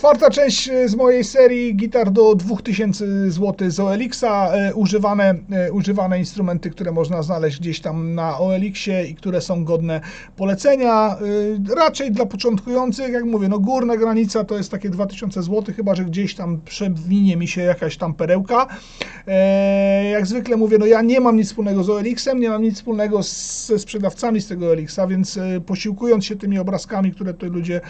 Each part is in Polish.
Czwarta część e, z mojej serii gitar do 2000 zł z OLX-a. E, Używane, e, używane instrumenty, które można znaleźć gdzieś tam na OLX-ie i które są godne polecenia. Raczej dla początkujących, jak mówię, no górna granica to jest takie 2000 zł, chyba że gdzieś tam przewinie mi się jakaś tam perełka. Jak zwykle mówię, no ja nie mam nic wspólnego z OLX-em, nie mam nic wspólnego ze sprzedawcami z tego OLX-a, więc posiłkując się tymi obrazkami, które tutaj ludzie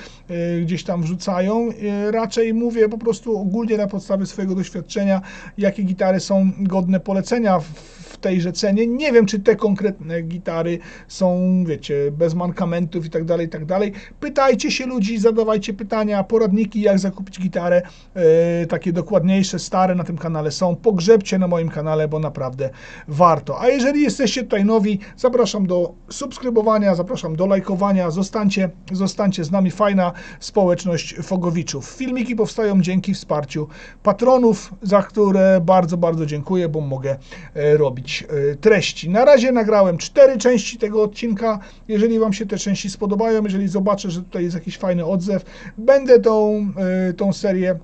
gdzieś tam wrzucają, raczej mówię po prostu ogólnie na podstawie swojego doświadczenia, jakie gitary są godne polecenia w tejże cenie. Nie wiem, czy te konkretne gitary są, wiecie, bez mankamentów i tak dalej, i tak dalej. Pytajcie się ludzi, zadawajcie pytania, poradniki, jak zakupić gitarę, e, takie dokładniejsze, stare na tym kanale są. Pogrzebcie na moim kanale, bo naprawdę warto. A jeżeli jesteście tutaj nowi, zapraszam do subskrybowania, zapraszam do lajkowania, zostańcie, zostańcie z nami, fajna społeczność Fogowiczów. Filmiki powstają dzięki wsparciu patronów, za które bardzo, bardzo dziękuję, bo mogę e, robić e, treści. Na razie nagrałem cztery części tego odcinka. Jeżeli Wam się te części spodobają, jeżeli zobaczę, że tutaj jest jakiś fajny odzew, będę tą, e, tą serię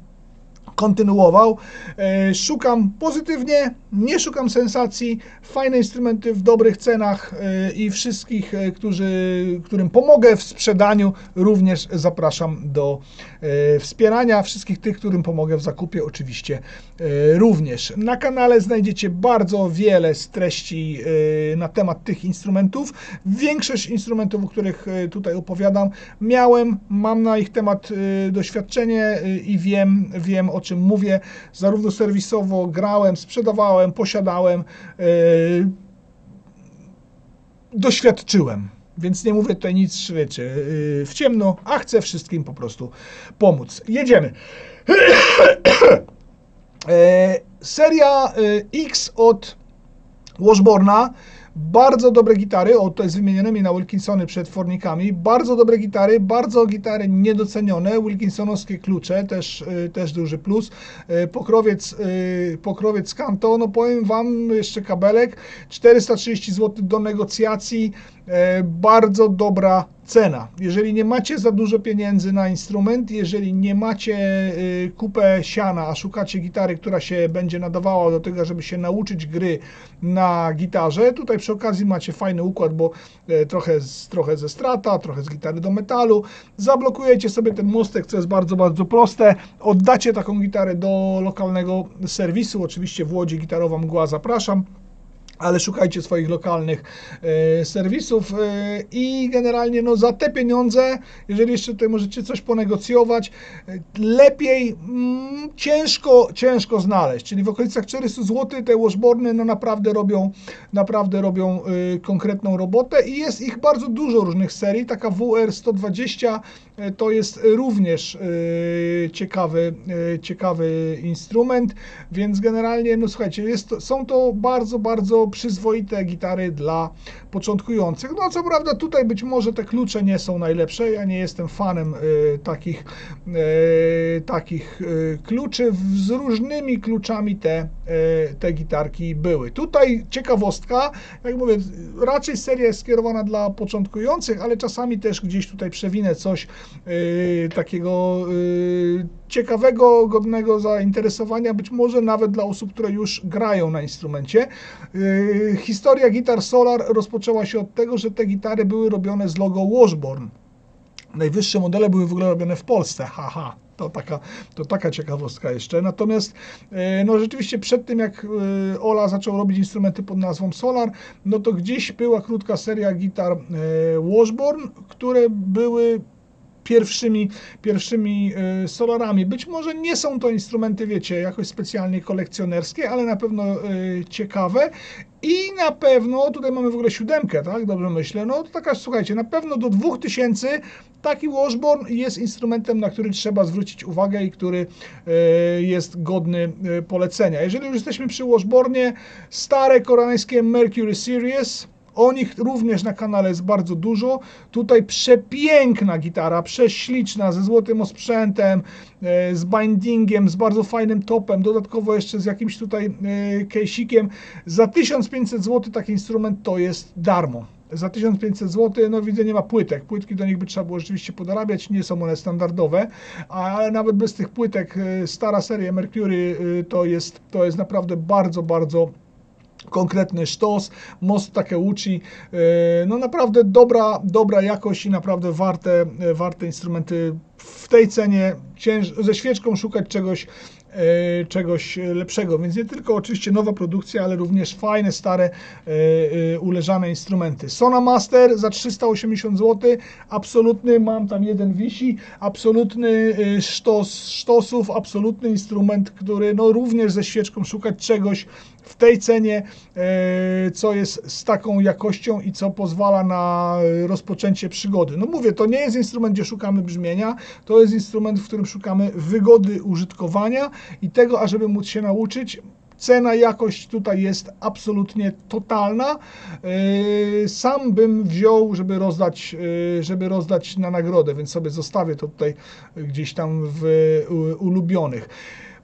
kontynuował. E, Szukam pozytywnie, nie szukam sensacji, fajne instrumenty w dobrych cenach e, i wszystkich, e, którzy, którym pomogę w sprzedaniu, również zapraszam do wspierania. Wszystkich tych, którym pomogę w zakupie, oczywiście również. Na kanale znajdziecie bardzo wiele z treści na temat tych instrumentów. Większość instrumentów, o których tutaj opowiadam, miałem, mam na ich temat doświadczenie i wiem, wiem o czym mówię. Zarówno serwisowo grałem, sprzedawałem, posiadałem, e, doświadczyłem. Więc nie mówię tutaj nic, wiecie, yy, w ciemno, a chcę wszystkim po prostu pomóc. Jedziemy. E, Seria X od Washborna. Bardzo dobre gitary, o to jest wymienionymi na Wilkinsony przed fornikami. Bardzo dobre gitary, bardzo gitary niedocenione. Wilkinsonowskie klucze, też, y, też duży plus. Y, Pokrowiec, y, pokrowiec Kanto, no powiem Wam jeszcze kabelek. 430 zł do negocjacji. E, Bardzo dobra cena. Jeżeli nie macie za dużo pieniędzy na instrument, jeżeli nie macie y, kupę siana, a szukacie gitary, która się będzie nadawała do tego, żeby się nauczyć gry na gitarze, tutaj przy okazji macie fajny układ, bo e, trochę, trochę ze strata, trochę z gitary do metalu. Zablokujecie sobie ten mostek, co jest bardzo, bardzo proste. Oddacie taką gitarę do lokalnego serwisu. Oczywiście w Łodzi Gitarowa Mgła zapraszam ale szukajcie swoich lokalnych e, serwisów e, i generalnie no, za te pieniądze, jeżeli jeszcze tutaj możecie coś ponegocjować, e, lepiej mm, ciężko, ciężko znaleźć, czyli w okolicach 400 zł te washboarny no, naprawdę robią, naprawdę robią konkretną robotę i jest ich bardzo dużo różnych serii, taka WR 120 e, to jest również e, ciekawy, e, ciekawy instrument, więc generalnie, no słuchajcie, jest są to bardzo, bardzo przyzwoite gitary dla początkujących. No co prawda tutaj być może te klucze nie są najlepsze, ja nie jestem fanem e, takich, e, takich e, kluczy, z różnymi kluczami te, e, te gitarki były. Tutaj ciekawostka, jak mówię, raczej seria jest skierowana dla początkujących, ale czasami też gdzieś tutaj przewinę coś e, takiego e, ciekawego, godnego zainteresowania, być może nawet dla osób, które już grają na instrumencie. Yy, Historia Gitar Solar rozpoczęła się od tego, że te gitary były robione z logo Washborn. Najwyższe modele były w ogóle robione w Polsce, haha. To taka, to taka ciekawostka jeszcze. Natomiast e, no rzeczywiście przed tym jak e, Ola zaczął robić instrumenty pod nazwą Solar, no to gdzieś była krótka seria gitar Washborn, które były pierwszymi, pierwszymi e, solarami. Być może nie są to instrumenty, wiecie, jakoś specjalnie kolekcjonerskie, ale na pewno e, ciekawe i na pewno, tutaj mamy w ogóle siódemkę, tak, dobrze myślę, no to taka, słuchajcie, na pewno do 2000 taki washboard jest instrumentem, na który trzeba zwrócić uwagę i który e, jest godny polecenia. Jeżeli już jesteśmy przy washboardzie, stare koreańskie Mercury Series, o nich również na kanale jest bardzo dużo. Tutaj przepiękna gitara, prześliczna, ze złotym osprzętem, e, z bindingiem, z bardzo fajnym topem, dodatkowo jeszcze z jakimś tutaj e, kejsikiem. Za 1500 zł taki instrument to jest darmo. za 1500 zł, no widzę nie ma płytek. Płytki do nich by trzeba było rzeczywiście podorabiać, nie są one standardowe, ale nawet bez tych płytek y, stara seria Mercury to jest, to jest naprawdę bardzo, bardzo konkretny sztos, most Takeuchi, no naprawdę dobra, dobra jakość i naprawdę warte, warte instrumenty w tej cenie, cięż, ze świeczką szukać czegoś E, czegoś lepszego. Więc nie tylko oczywiście nowa produkcja, ale również fajne, stare, e, e, uleżane instrumenty. Sona Master za 380 zł, absolutny, mam tam jeden wisi, absolutny sztos sztosów, absolutny instrument, który no również ze świeczką szukać czegoś w tej cenie, co jest z taką jakością i co pozwala na rozpoczęcie przygody. No mówię, to nie jest instrument, gdzie szukamy brzmienia, to jest instrument, w którym szukamy wygody użytkowania i tego, ażeby móc się nauczyć, Cena, jakość tutaj jest absolutnie totalna. Yy, sam bym wziął, żeby rozdać, yy, żeby rozdać na nagrodę, więc sobie zostawię to tutaj gdzieś tam w ulubionych.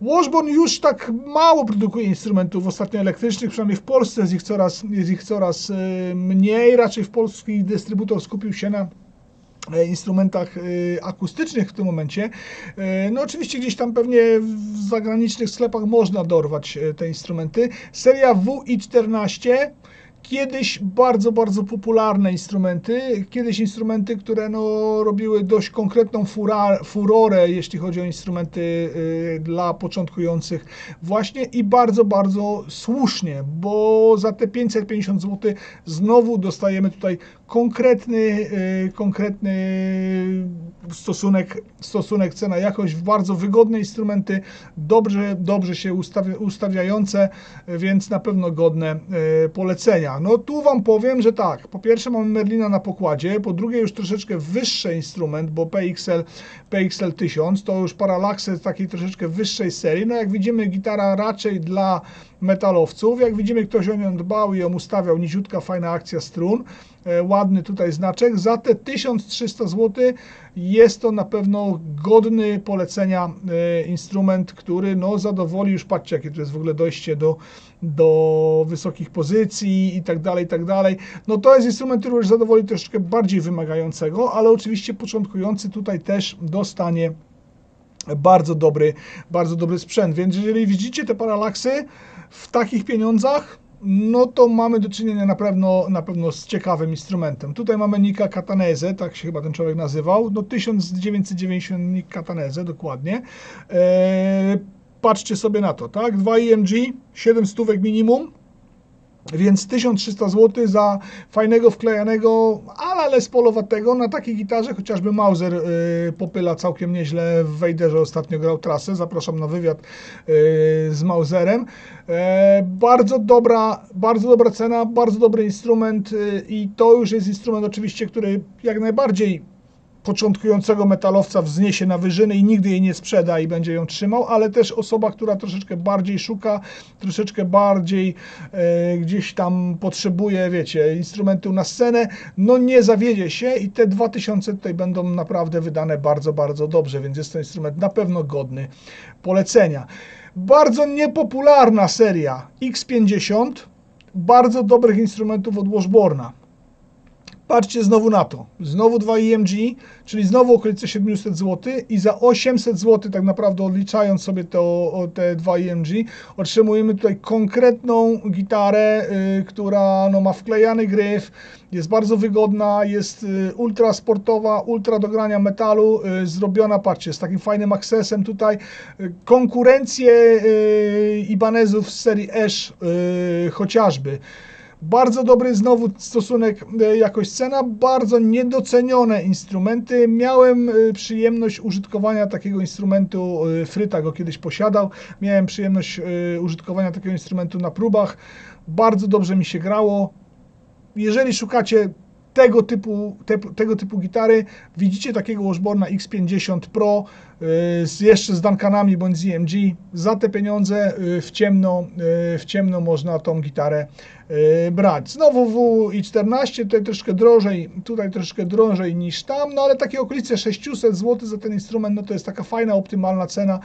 Washburn już tak mało produkuje instrumentów ostatnio elektrycznych, przynajmniej w Polsce jest ich coraz, jest ich coraz yy, mniej. Raczej w polski dystrybutor skupił się na instrumentach e, akustycznych w tym momencie. E, no oczywiście gdzieś tam pewnie w zagranicznych sklepach można dorwać te instrumenty. Seria WI14 kiedyś bardzo, bardzo popularne instrumenty, kiedyś instrumenty, które no, robiły dość konkretną fura, furorę, jeśli chodzi o instrumenty y, dla początkujących właśnie i bardzo, bardzo słusznie, bo za te 550 zł znowu dostajemy tutaj konkretny, y, konkretny stosunek, stosunek cena jakość, bardzo wygodne instrumenty, dobrze, dobrze się ustawia, ustawiające, więc na pewno godne y, polecenia. No tu Wam powiem, że tak, po pierwsze mamy Merlina na pokładzie, po drugie już troszeczkę wyższy instrument, bo PXL, PXL 1000 to już paralaksy takiej troszeczkę wyższej serii. No jak widzimy gitara raczej dla metalowców, jak widzimy ktoś o nią dbał i ją ustawiał, niziutka, fajna akcja strun. E, ładny tutaj znaczek. Za te 1300 zł jest to na pewno godny polecenia e, instrument, który no zadowoli już, patrzcie jakie to jest w ogóle dojście do, do wysokich pozycji i tak dalej, i tak dalej. No to jest instrument, który już zadowoli troszeczkę bardziej wymagającego, ale oczywiście początkujący tutaj też dostanie bardzo dobry, bardzo dobry sprzęt, więc jeżeli widzicie te paralaksy w takich pieniądzach, no to mamy do czynienia na pewno, na pewno z ciekawym instrumentem. Tutaj mamy Nika Catanese, tak się chyba ten człowiek nazywał, no 1990 Nick dokładnie. Eee, patrzcie sobie na to, tak? 2 EMG, 7 stówek minimum, więc 1300 zł za fajnego wklejanego, ale Les Paulowatego na takiej gitarze, chociażby Mauser y, popyla całkiem nieźle w Wejderze ostatnio grał trasę, zapraszam na wywiad y, z Mauserem. E, bardzo dobra, bardzo dobra cena, bardzo dobry instrument y, i to już jest instrument oczywiście, który jak najbardziej początkującego metalowca wzniesie na wyżyny i nigdy jej nie sprzeda i będzie ją trzymał, ale też osoba, która troszeczkę bardziej szuka, troszeczkę bardziej e, gdzieś tam potrzebuje, wiecie, instrumentu na scenę, no nie zawiedzie się i te 2000 tutaj będą naprawdę wydane bardzo, bardzo dobrze, więc jest to instrument na pewno godny polecenia. Bardzo niepopularna seria X50, bardzo dobrych instrumentów od Washborna. Patrzcie znowu na to. Znowu 2 EMG, czyli znowu okolice 700 zł i za 800 zł tak naprawdę odliczając sobie to, te 2 EMG otrzymujemy tutaj konkretną gitarę, y, która no, ma wklejany gryf, jest bardzo wygodna, jest y, ultra sportowa, ultra do grania metalu, y, zrobiona, patrzcie, z takim fajnym aksesem tutaj. Y, konkurencję y, Ibanezów z serii Ash y, chociażby. Bardzo dobry znowu stosunek e, jakość-cena, bardzo niedocenione instrumenty. Miałem e, przyjemność użytkowania takiego instrumentu, e, Fryta go kiedyś posiadał, miałem przyjemność użytkowania takiego instrumentu na próbach. Bardzo dobrze mi się grało. Jeżeli szukacie tego typu, te, tego typu gitary. Widzicie takiego Washborna X50 Pro z, jeszcze z Duncanami bądź z EMG. Za te pieniądze w ciemno, w ciemno można tą gitarę brać. Znowu W i 14, tutaj troszkę drożej, tutaj troszkę drożej niż tam, no ale takie okolice 600 zł za ten instrument, no to jest taka fajna, optymalna cena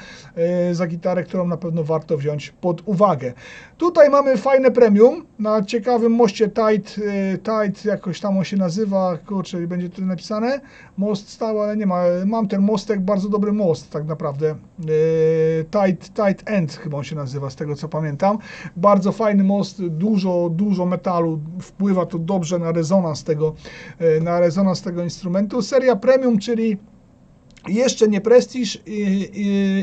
za gitarę, którą na pewno warto wziąć pod uwagę. Tutaj mamy fajne premium na ciekawym moście Tide, Tide jakoś tam on się nazywa, kurczę, będzie tu napisane, most stały, ale nie ma, mam ten mostek, bardzo dobry most tak naprawdę, Tide, Tide End chyba on się nazywa, z tego co pamiętam, bardzo fajny most, dużo, dużo metalu, wpływa to dobrze na rezonans tego, e, na rezonans tego instrumentu. Seria premium, czyli jeszcze nie Prestige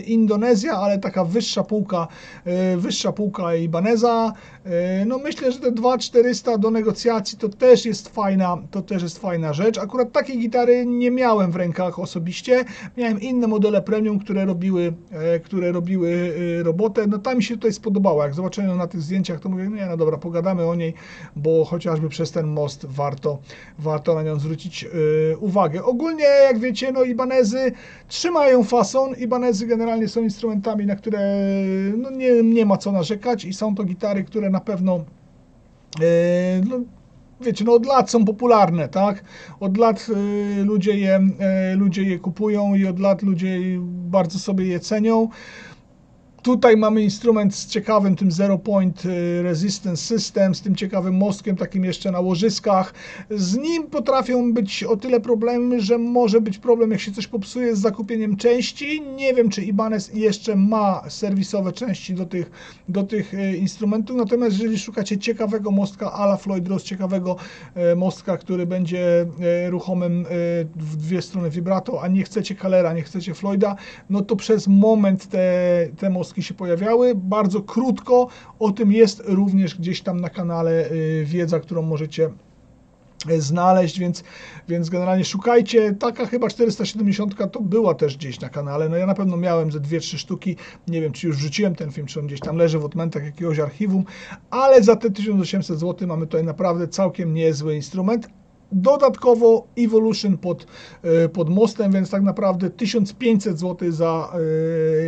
Indonezja, ale taka wyższa półka, e, wyższa półka Ibaneza. E, no myślę, że te 2400 do negocjacji to też jest fajna, to też jest fajna rzecz. Akurat takiej gitary nie miałem w rękach osobiście. Miałem inne modele premium, które robiły, e, które robiły robotę. No ta mi się tutaj spodobała. Jak zobaczyłem na tych zdjęciach, to mówię, nie no dobra, pogadamy o niej, bo chociażby przez ten most warto, warto na nią zwrócić uwagę. Ogólnie, jak wiecie, no Ibanezy trzymają fason. Ibanezy generalnie są instrumentami, na które no nie, nie ma co narzekać i są to gitary, które na pewno e, no, wiecie, no od lat są popularne, tak? Od lat e, ludzie, je, e, ludzie je kupują i od lat ludzie bardzo sobie je cenią. Tutaj mamy instrument z ciekawym tym Zero Point y, Resistance System, z tym ciekawym mostkiem takim jeszcze na łożyskach. Z nim potrafią być o tyle problemy, że może być problem jak się coś popsuje z zakupieniem części. Nie wiem czy Ibanez jeszcze ma serwisowe części do tych, do tych y, instrumentów, natomiast jeżeli szukacie ciekawego mostka ala Floyd Rose, ciekawego y, mostka, który będzie ruchomym w dwie strony vibrato, a nie chcecie Kalera, nie chcecie Floyda, no to przez moment te, te mostki się pojawiały. Bardzo krótko o tym jest również gdzieś tam na kanale y, wiedza, którą możecie y, znaleźć, więc, więc generalnie szukajcie. Taka chyba 470 to była też gdzieś na kanale. No ja na pewno miałem ze 2-3 sztuki. Nie wiem, czy już rzuciłem ten film, czy on gdzieś tam leży w odmętach jakiegoś archiwum, ale za te 1800 zł mamy tutaj naprawdę całkiem niezły instrument. Dodatkowo Evolution pod, e, pod mostem, więc tak naprawdę 1500 zł za,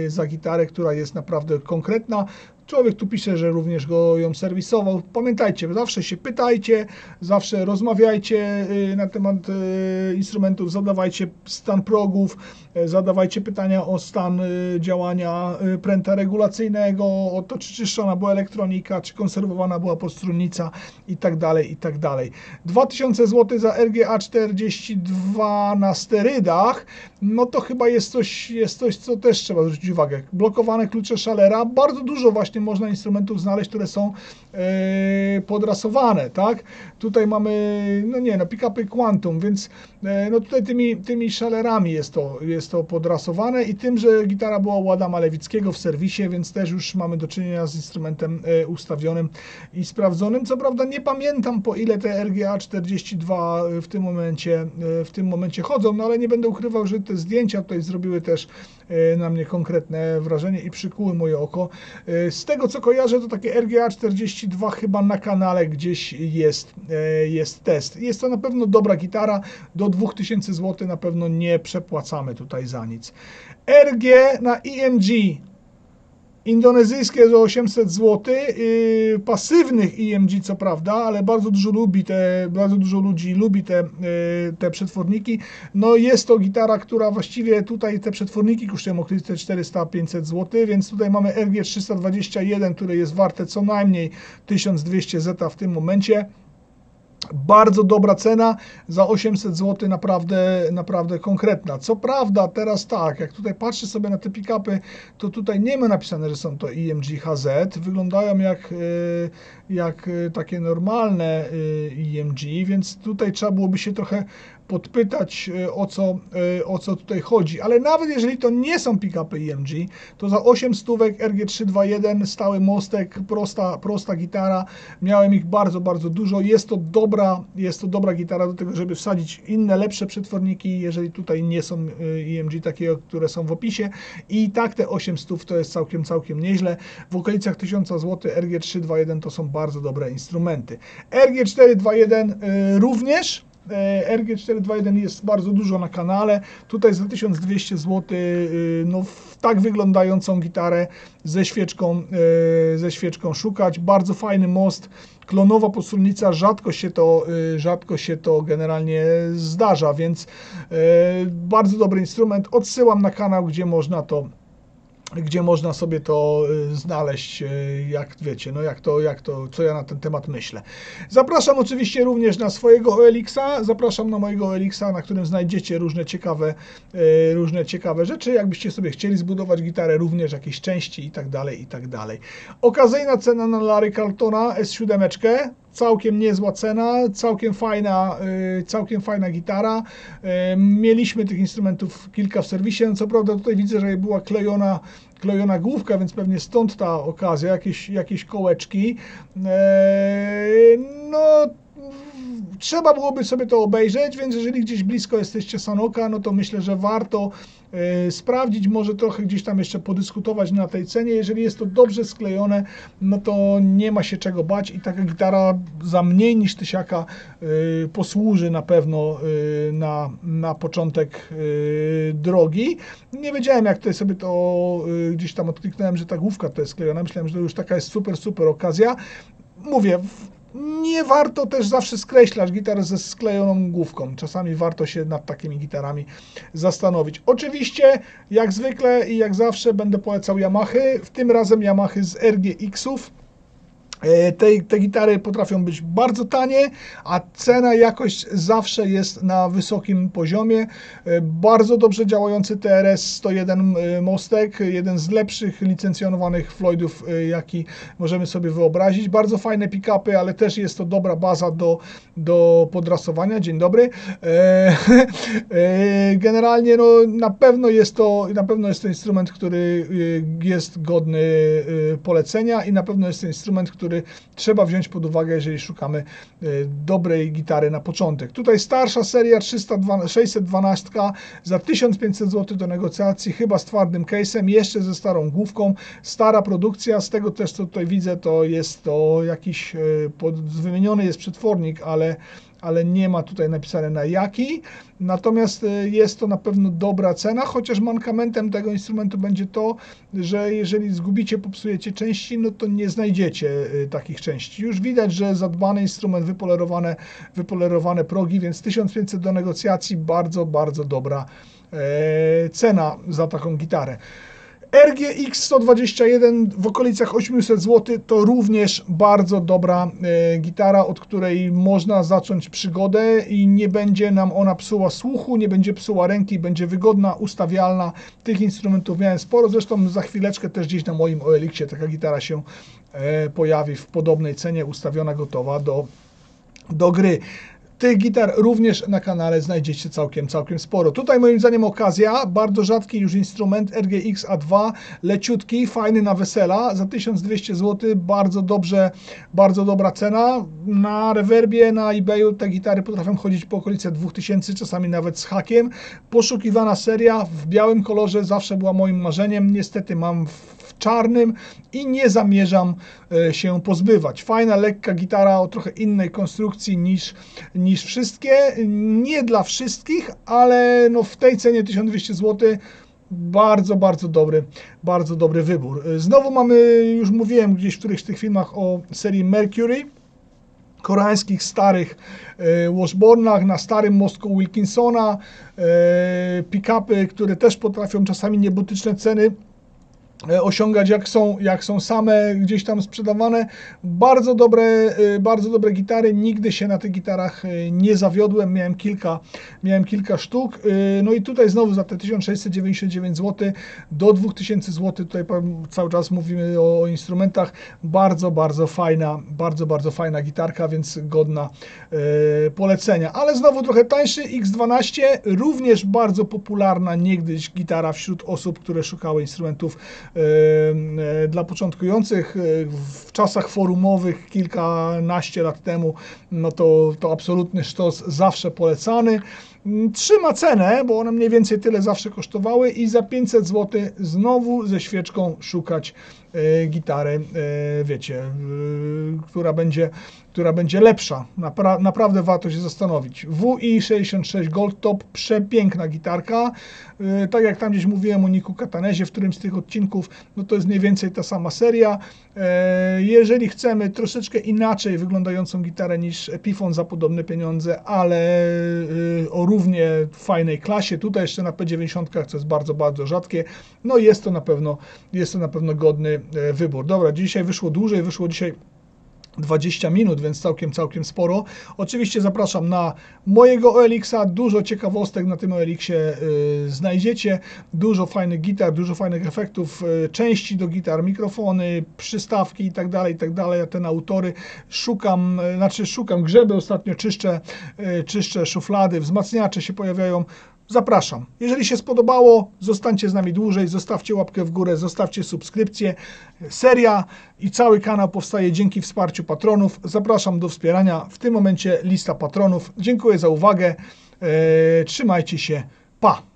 e, za gitarę, która jest naprawdę konkretna. Człowiek tu pisze, że również go ją serwisował. Pamiętajcie, zawsze się pytajcie, zawsze rozmawiajcie y, na temat y, instrumentów, zadawajcie stan progów, y, zadawajcie pytania o stan działania pręta regulacyjnego, o to czy czyszczona była elektronika, czy konserwowana była postrunnica i tak dalej, i tak dalej. 2000 zł za RGA 42 na sterydach, no to chyba jest coś, jest coś, co też trzeba zwrócić uwagę. Blokowane klucze szalera, bardzo dużo właśnie właśnie można instrumentów znaleźć, które są e, podrasowane, tak? Tutaj mamy, no nie, no pick-upy Quantum, więc e, no tutaj tymi, tymi szalerami jest to, jest to podrasowane i tym, że gitara była u Adama Lewickiego w serwisie, więc też już mamy do czynienia z instrumentem e, ustawionym i sprawdzonym. Co prawda nie pamiętam po ile te RGA 42 w tym momencie, w tym momencie chodzą, no ale nie będę ukrywał, że te zdjęcia tutaj zrobiły też na mnie konkretne wrażenie i przykuły moje oko. Z tego co kojarzę, to takie RGA 42 chyba na kanale gdzieś jest, e, jest test. Jest to na pewno dobra gitara, do 2000 zł na pewno nie przepłacamy tutaj za nic. RG na EMG Indonezyjskie za 800 zł, yy, pasywnych EMG co prawda, ale bardzo dużo lubi te, bardzo dużo ludzi lubi te, yy, te przetworniki. No jest to gitara, która właściwie tutaj te przetworniki kosztują okolice 400-500 zł, więc tutaj mamy RG 321, które jest warte co najmniej 1200 zeta w tym momencie. Bardzo dobra cena za 800 zł, naprawdę, naprawdę konkretna. Co prawda, teraz tak, jak tutaj patrzę sobie na te pick-upy, to tutaj nie ma napisane, że są to IMG HZ. Wyglądają jak, e, jak e, takie normalne e, IMG, więc tutaj trzeba byłoby się trochę podpytać e, o co, e, o co tutaj chodzi. Ale nawet jeżeli to nie są pick-upy EMG, to za 8 stówek RG321 stały mostek, prosta, prosta gitara. Miałem ich bardzo, bardzo dużo. Jest to dobra, jest to dobra gitara do tego, żeby wsadzić inne, lepsze przetworniki, jeżeli tutaj nie są EMG e takie, które są w opisie. I tak te 8 stów to jest całkiem, całkiem nieźle. W okolicach 1000 zł RG321 to są bardzo dobre instrumenty. RG421 również E, RG421 jest bardzo dużo na kanale. Tutaj za 1200 zł y, no, tak wyglądającą gitarę ze świeczką, e, ze świeczką szukać. Bardzo fajny most, klonowa podstronnica, rzadko się to, rzadko się to generalnie zdarza, więc e, bardzo dobry instrument. Odsyłam na kanał, gdzie można to gdzie można sobie to y, znaleźć, y, jak wiecie, no jak to, jak to, co ja na ten temat myślę. Zapraszam oczywiście również na swojego OLX-a, zapraszam na mojego OLX-a, na którym znajdziecie różne ciekawe, y, różne ciekawe rzeczy, jakbyście sobie chcieli zbudować gitarę, również jakieś części i tak dalej, i tak dalej. Okazyjna cena na Larry Carltona S7, całkiem niezła cena, całkiem fajna, całkiem fajna gitara. Mieliśmy tych instrumentów kilka w serwisie, no co prawda tutaj widzę, że była klejona klejona główka, więc pewnie stąd ta okazja, jakieś, jakieś kołeczki. No, trzeba byłoby sobie to obejrzeć, więc jeżeli gdzieś blisko jesteście Sanoka, no to myślę, że warto e, sprawdzić, może trochę gdzieś tam jeszcze podyskutować na tej cenie. Jeżeli jest to dobrze sklejone, no to nie ma się czego bać i taka gitara za mniej niż tysiaka e, posłuży na pewno e, na, na początek drogi. Nie wiedziałem, jak tutaj sobie to gdzieś tam odkliknąłem, że ta główka to jest sklejona. Myślałem, że to już taka jest super, super okazja. Mówię, nie warto też zawsze skreślać gitar ze sklejoną główką. Czasami warto się nad takimi gitarami zastanowić. Oczywiście, jak zwykle i jak zawsze będę polecał Yamahy. W tym razem Yamahy z RGX-ów. E, te, te gitary potrafią być bardzo tanie, a cena, jakość zawsze jest na wysokim poziomie. E, bardzo dobrze działający TRS 101 e, Mostek, jeden z lepszych licencjonowanych Floydów, jaki możemy sobie wyobrazić. Bardzo fajne pick-upy, ale też jest to dobra baza do, do podrasowania. Dzień dobry. Generalnie no, na pewno jest to na pewno jest to instrument, który jest godny polecenia i na pewno jest to instrument, który który trzeba wziąć pod uwagę, jeżeli szukamy e, dobrej gitary na początek. Tutaj starsza seria 312, 612 za 1500 zł do negocjacji, chyba z twardym case'em, jeszcze ze starą główką. Stara produkcja, z tego też co tutaj widzę, to jest to jakiś e, wymieniony jest przetwornik, ale ale nie ma tutaj napisane na jaki. Natomiast y, jest to na pewno dobra cena, chociaż mankamentem tego instrumentu będzie to, że jeżeli zgubicie, popsujecie części, no to nie znajdziecie y, takich części. Już widać, że zadbany instrument, wypolerowane, wypolerowane progi, więc 1500 do negocjacji, bardzo, bardzo dobra e, cena za taką gitarę. RGX 121 w okolicach 800 zł to również bardzo dobra e, gitara, od której można zacząć przygodę i nie będzie nam ona psuła słuchu, nie będzie psuła ręki, będzie wygodna, ustawialna. Tych instrumentów miałem sporo, zresztą za chwileczkę też gdzieś na moim OLX-ie taka gitara się e, pojawi w podobnej cenie, ustawiona, gotowa do, do gry. Tych gitar również na kanale znajdziecie całkiem, całkiem sporo. Tutaj moim zdaniem okazja, bardzo rzadki już instrument RGX A2, leciutki, fajny na wesela, za 1200 zł, bardzo dobrze, bardzo dobra cena. Na rewerbie, na eBayu te gitary potrafią chodzić po okolice 2000, czasami nawet z hakiem. Poszukiwana seria w białym kolorze zawsze była moim marzeniem, niestety mam w czarnym i nie zamierzam e, się pozbywać. Fajna, lekka gitara o trochę innej konstrukcji niż, niż wszystkie. Nie dla wszystkich, ale no w tej cenie 1200 zł bardzo, bardzo dobry, bardzo dobry wybór. Znowu mamy, już mówiłem gdzieś w którychś tych filmach o serii Mercury, koreańskich starych e, Washbornach, na starym mostku Wilkinsona, e, pick-upy, które też potrafią czasami niebotyczne ceny osiągać, jak są, jak są same gdzieś tam sprzedawane. Bardzo dobre, e, bardzo dobre gitary, nigdy się na tych gitarach e, nie zawiodłem, miałem kilka, miałem kilka sztuk. No i tutaj znowu za te 1699 zł do 2000 zł, tutaj cały czas mówimy o, o instrumentach, bardzo, bardzo fajna, bardzo, bardzo fajna gitarka, więc godna polecenia. Ale znowu trochę tańszy, X12, również bardzo popularna niegdyś gitara wśród osób, które szukały instrumentów E, dla początkujących e, w czasach forumowych kilkanaście lat temu, no to, to absolutny sztos zawsze polecany. Mm, trzyma cenę, bo one mniej więcej tyle zawsze kosztowały i za 500 zł znowu ze świeczką szukać e, gitary, e, wiecie, która będzie, która będzie lepsza. Napra naprawdę warto się zastanowić. WI66 Gold Top, przepiękna gitarka. E, tak jak tam gdzieś mówiłem o Niku Katanezie w którymś z tych odcinków, no to jest mniej więcej ta sama seria. Jeżeli chcemy troszeczkę inaczej wyglądającą gitarę niż Epiphone za podobne pieniądze, ale o równie fajnej klasie, tutaj jeszcze na P90, co jest bardzo, bardzo rzadkie, no jest to na pewno, jest to na pewno godny e, wybór. Dobra, dzisiaj wyszło dłużej, wyszło dzisiaj 20 minut, więc całkiem, całkiem sporo. Oczywiście zapraszam na mojego OLX-a, dużo ciekawostek na tym OLX-ie y, znajdziecie, dużo fajnych gitar, dużo fajnych efektów, y, części do gitar, mikrofony, przystawki i tak dalej, i tak. Ja ten autory szukam, y, znaczy szukam grzeby, ostatnio czyszczę, y, czyszczę szuflady, wzmacniacze się pojawiają. Zapraszam. Jeżeli się spodobało, zostańcie z nami dłużej, zostawcie łapkę w górę, zostawcie subskrypcję. Seria i cały kanał powstaje dzięki wsparciu patronów. Zapraszam do wspierania. W tym momencie lista patronów. Dziękuję za uwagę. Eee, trzymajcie się. Pa!